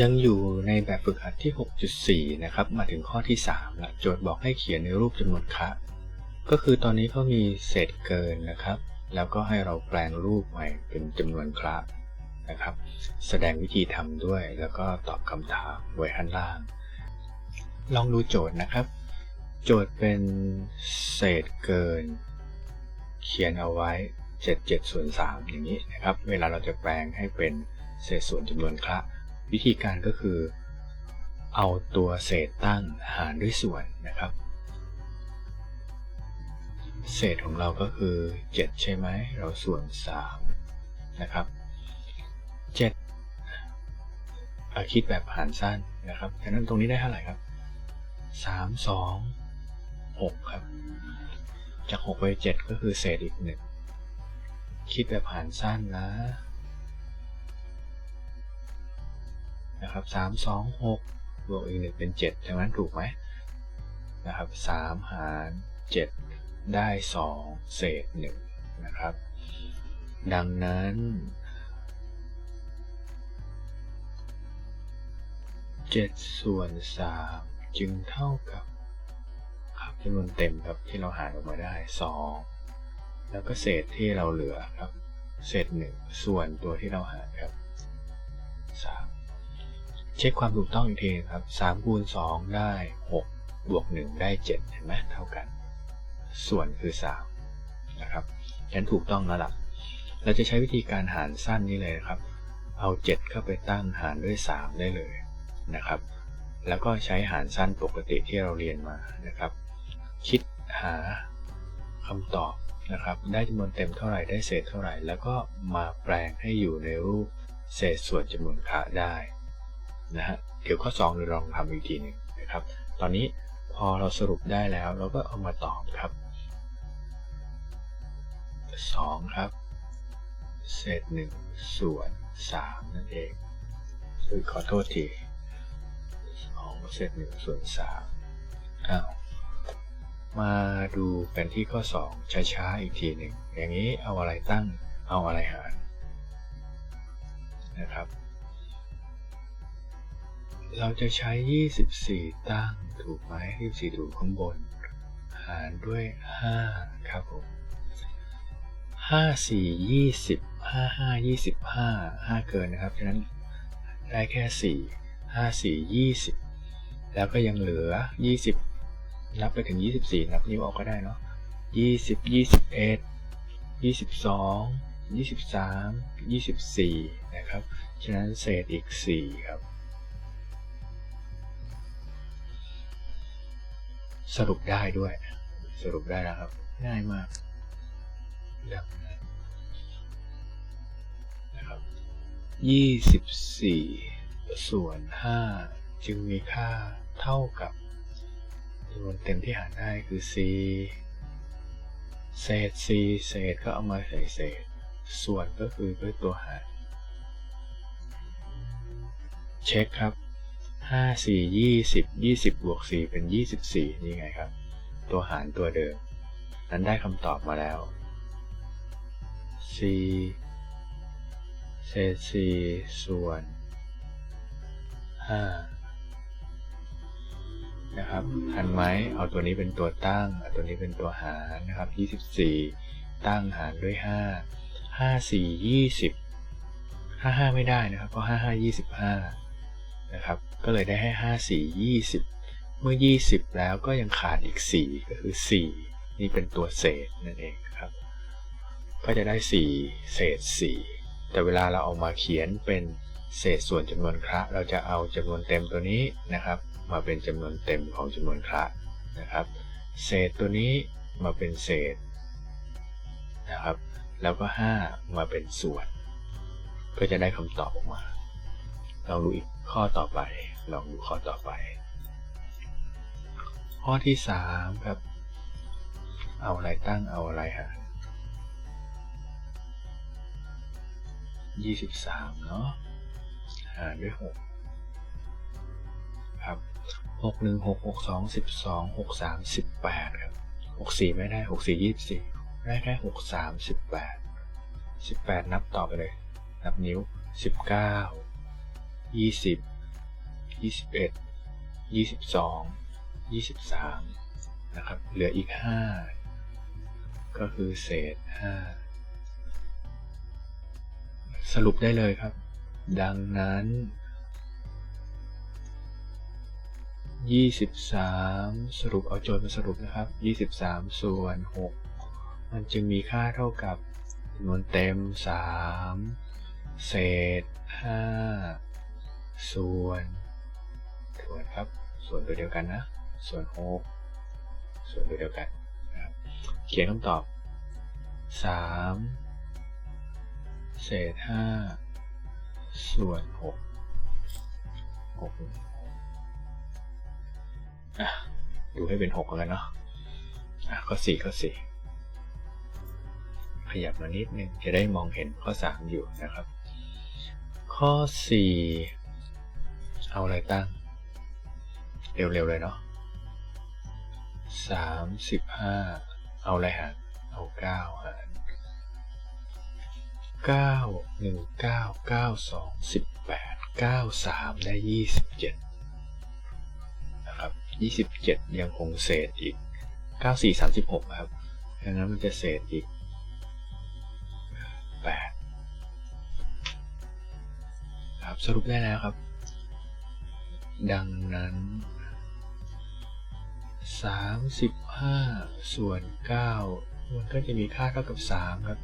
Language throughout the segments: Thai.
ยังอยู่ในแบบฝึกหัดที่ 6.4 นะครับ มาถึงข้อที่3ละโจทย์บอกให้เขียนในรูปจำนวนคะก็คือตอนนี้เขามีเศษเกินนะครับ แล้วก็ให้เราแปลงรูปใหม่เป็นจำนวนคระนะครับ แสดงวิธีทำด้วย แล้วก็ตอบคำถามไว้ข้างล่าง ลองดูโจทย์นะครับ โจทย์เป็นเศษเกิน เขียนเอาไว้ 77ส่วน3อย่างนี้นะครับ เวลาเราจะแปลงให้เป็นเศษส่วนจำนวนคระ วิธีการก็คือ เอาตัวเศษตั้งหารด้วยส่วนนะครับ เศษของเราก็คือ 7 ใช่ไหมเราส่วน 3 นะครับ7อะคิดแบบหารสั้นนะครับฉะนั้นตรงนี้ได้เท่าไหร่ครับ 3 2 6 ครับ จาก 6 ไป 7 ก็คือเศษอีก 1 คิดแบบหารสั้นนะ นะครับ3 2 6บวกอีก1เป็น7ดังนั้นถูกไหมนะครับ3หาร7ได้2เศษ1นะครับ ดังนั้น7ส่วน3จึงเท่ากับครับจำนวนเต็มครับที่เราหารออกมาได้2แล้วก็เศษที่เราเหลือครับ เศษ1ส่วนตัวที่เราหารครับ3 เช็คความถูกต้องอีกทีครับ3คูณ2ได้ 6 บวก 1 ได้ 7 เห็นไหมเท่ากัน ส่วนคือ 3 นะครับฉันถูกต้องแล้วล่ะ เราจะใช้วิธีการหารสั้นนี้เลยครับ เอา 7 เข้าไปตั้งหารด้วย 3 ได้เลยนะครับ แล้วก็ใช้หารสั้นปกติที่เราเรียนมานะครับ คิดหาคำตอบนะครับ ได้จำนวนเต็มเท่าไหร่ได้เศษเท่าไหร่ แล้วก็มาแปลงให้อยู่ในรูปเศษส่วนจำนวนค่าได้ นะฮะเดี๋ยวข้อ2เราลองทำอีกทีหนึ่งนะครับ ตอนนี้พอเราสรุปได้แล้วเราก็เอามาตอบครับ 2 ครับ เศษ1ส่วน 3 นั่นเองคือขอโทษที2เศษ1ส่วน 3 อ้าว มาดูกันที่ข้อ 2 ช้าๆ อีกทีหนึ่ง อย่างนี้เอาอะไรตั้งเอาอะไรหารนะครับ เราจะใช้ 24 ตั้งถูกไหม24 ถูกข้างบน หารด้วย 5 ครับผม5 4 20 5 5 25 5เกินนะครับ ฉะนั้นได้แค่4 5 4 20แล้วก็ยังเหลือ20นับไปถึง24นับนิ้วออกก็ได้เนาะ20 21 22 23 24นะครับ ฉะนั้นเศษอีก4ครับ สรุปได้ด้วย สรุปได้แล้วครับ ง่ายมากดังนั้นนะครับ24ส่วน5จึงมีค่าเท่ากับจำนวนเต็มที่หารได้คือ c เศษ c เศษก็เอามาใส่เศษ ส่วนก็คือด้วยตัวหาร เช็คครับ 5 4 20 20บวก4เป็น24นี่ไงครับ ตัวหารตัวเดิม นั้นได้คำตอบมาแล้ว c เศษ c ส่วน5นะครับทันไหมเอาตัวนี้เป็นตัวตั้งเอาตัวนี้เป็นตัวหารนะครับ24ตั้งหารด้วย5 5 4 20 55ไม่ได้นะครับเพราะ55 25 นะครับ ก็เลยได้ให้ 5 4 20 เมื่อ 20 แล้วก็ยังขาดอีก 4 ก็คือ 4 นี่เป็นตัวเศษนั่นเองครับ ก็จะได้ 4 เศษ 4 แต่เวลาเราเอามาเขียนเป็นเศษส่วนจำนวนคระเราจะเอาจำนวนเต็มตัวนี้นะครับ มาเป็นจำนวนเต็มของจำนวนคระนะครับ เศษตัวนี้มาเป็นเศษนะครับ แล้วก็ 5 มาเป็นส่วน ก็จะได้คำตอบออกมา ลองดูอีกข้อต่อไป ลองดูข้อต่อไป ข้อที่3ครับ เอาอะไรตั้งเอาอะไรหาร23เนาะหารด้วย6ครับ6 1 6 6 2 12 6 3 18ครับ64ไม่ได้64 24ได้แค่6 3 18 18นับต่อไปเลย นับนิ้ว19 20 ยี่สิบเอ็ดยี่สิบสองยี่สิบสามนะครับ เหลืออีกห้าก็คือเศษห้าสรุปได้เลยครับ ดังนั้น23สรุปเอาโจทย์มาสรุปนะครับ23ส่วน6มันจึงมีค่าเท่ากับจำนวนเต็ม3เศษ5 ส่วนส่วนครับ ส่วนตัวเดียวกันนะ ส่วน6ส่วนตัวเดียวกันนะครับเขียนคำตอบ3เศษ5ส่วน6 6อะดูให้เป็นหกแล้วเนาะอะข้อสี่ข้อสี่ขยับมานิดนึงจะได้มองเห็นข้อสามอยู่นะครับ ข้อสี่ เอาอะไรตั้ง เร็วๆเลยเนาะสามสิบห้าเอาอะไรหารเอาเก้าหารเก้าหนึ่งเก้าเก้าสองสิบแปดเก้าสามได้ยี่สิบเจ็ดนะครับ27ยังคงเศษอีก94 36ครับดังนั้นมันจะเศษอีก8ครับสรุปได้แล้วครับ ดังนั้น 35 ส่วน 9 มันก็จะมีค่าเท่ากับ 3 ครับ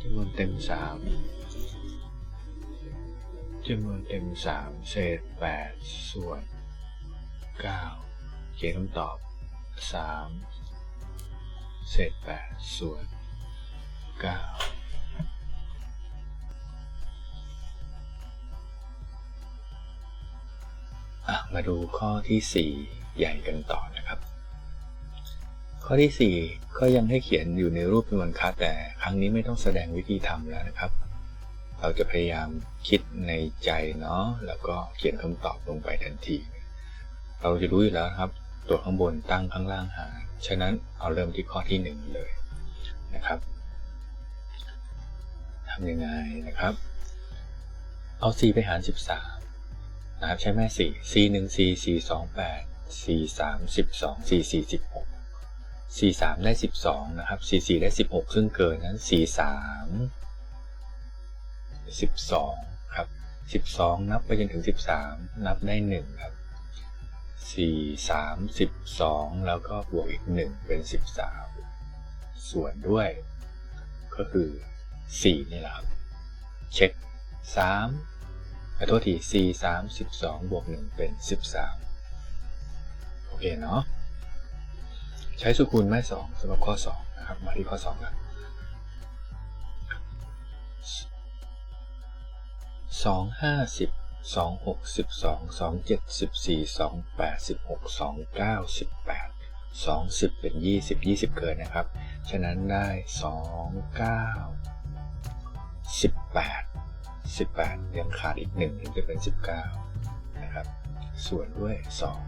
จำนวนเต็ม 3จำนวนเต็ม 3 เศษ 8 ส่วน 9 เขียนคำตอบ 3 เศษ 8 ส่วน 9 มาดูข้อที่ 4 ใหญ่กันต่อนะครับ ข้อที่ 4 ก็ยังให้เขียนอยู่ในรูปจำนวนคัดแต่ครั้งนี้ไม่ต้องแสดงวิธีทำแล้วนะครับ เราจะพยายามคิดในใจเนาะแล้วก็เขียนคำตอบลงไปทันที เราจะรู้อยู่แล้วครับ ตัวข้างบนตั้งข้างล่างหารฉะนั้นเอาเริ่มที่ข้อที่ 1 เลยนะครับทำยังไงนะครับ เอา 4 ไปหาร 13 นะครับใช้แม่4 4 1 4 4 2 8 4 3 12 4 4 16 4 3ได้12นะครับ4 4ได้16ซึ่งเกินนั้น4 3 12ครับ12นับไปจนถึง13นับได้1ครับ4 3 12แล้วก็บวกอีก1เป็น13ส่วนด้วย ก็คือ4นี่แหละครับ เช็ค3 ขอโทษที4 3 12บวก1เป็น 13 โอเคเนาะ ใช้สุคูณแม่2สำหรับข้อ 2 นะครับ มาที่ข้อ 2 กันสองห้าสิบสองหกสิบสองสองเจ็ดสิบสี่สองแปดสิบหกสองเก้าสิบแปดสองสิบเป็นยี่สิบยี่สิบเกินนะครับ ฉะนั้นได้สองเก้าสิบแปด สิบแปดยังขาดอีกหนึ่งถึงจะเป็นสิบเก้านะครับ ส่วนด้วยสอง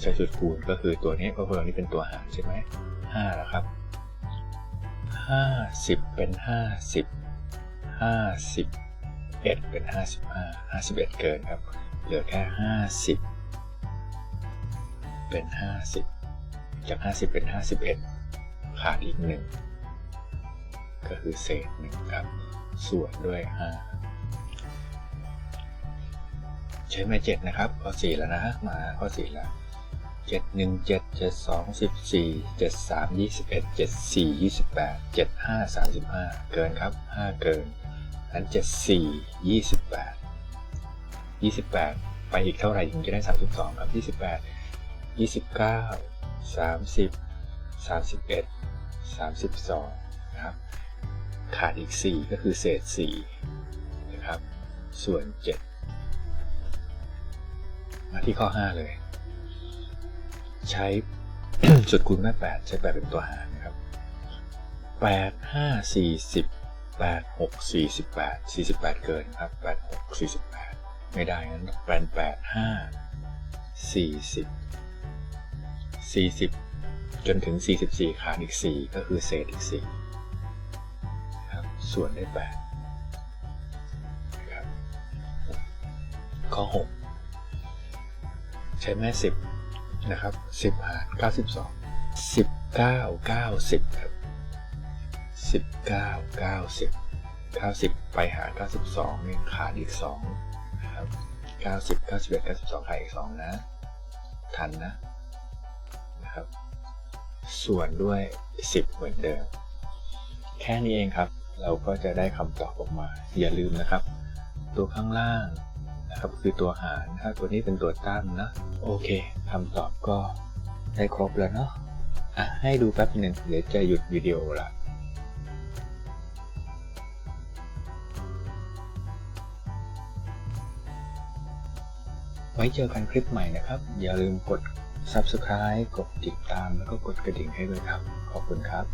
ใช้จุดคูณก็คือตัวนี้เพราะเรานี่เป็นตัวหารใช่ไหมห้าแล้วครับห้าสิบเป็นห้าสิบห้าสิบเอ็ดเป็นห้าสิบห้าสิบเอ็ดเกินครับ เหลือแค่ห้าสิบเป็นห้าสิบจากห้าสิบเป็นห้าสิบเอ็ดขาดอีกหนึ่งก็คือเศษหนึ่งครับ ส่วนด้วย 5 ใช้แม่7นะครับข้อสี่แล้วนะ มาข้อสี่แล้วเจ็ดหนึ่งเจ็ดเจ็ดสองสิบสี่เจ็ดสามยี่สิบเอ็ดเจ็ดสี่ยี่สิบแปดเจ็ดห้าสามสิบห้าเกินครับห้าเกินนั้นสิบแปดไปอีกเท่าไหร่ถึงจะได้สามสิบสองครับยี่สิบแปดยี่สิบเก้าสามสิบสามสิบเอ็ดสามสิบสอง ขาดอีกสี่ก็คือเศษสี่นะครับ ส่วนเจ็ดมาที่ข้อห้าเลย ใช้จุดคูณแม่แปดใช้แปดเป็นตัวหารนะครับแปดห้าสี่สิบแปดหกสี่สิบแปดสี่สิบแปดเกินครับแปดหกสี่สิบแปดไม่ได้งั้นแปดแปดห้าสี่สิบสี่สิบจนถึงสี่สิบสี่ขาดอีกสี่ก็คือเศษอีกสี่ ส่วนได้แปดนะครับข้อหกใช้แม่สิบนะครับสิบหารเก้าสิบสองสิบเก้าเก้าสิบครับสิบเก้าเก้าสิบเก้าสิบไปหารเก้าสิบสองเนี่ยขาดอีกสองนะครับเก้าสิบเก้าสิบเอ็ดเก้าสิบสองขาดอีกสองนะ ทันนะนะครับ ส่วนด้วยสิบเหมือนเดิม แค่นี้เองครับ เราก็จะได้คำตอบออกมา อย่าลืมนะครับ ตัวข้างล่างนะครับคือตัวหารถ้าตัวนี้เป็นตัวตั้งนะโอเคคำตอบก็ได้ครบแล้วเนาะอะให้ดูแป๊บหนึ่งเดี๋ยวจะหยุดวิดีโอละไว้เจอกันคลิปใหม่นะครับ อย่าลืมกด Subscribe กดติดตามแล้วก็กดกระดิ่งให้ด้วยครับ ขอบคุณครับ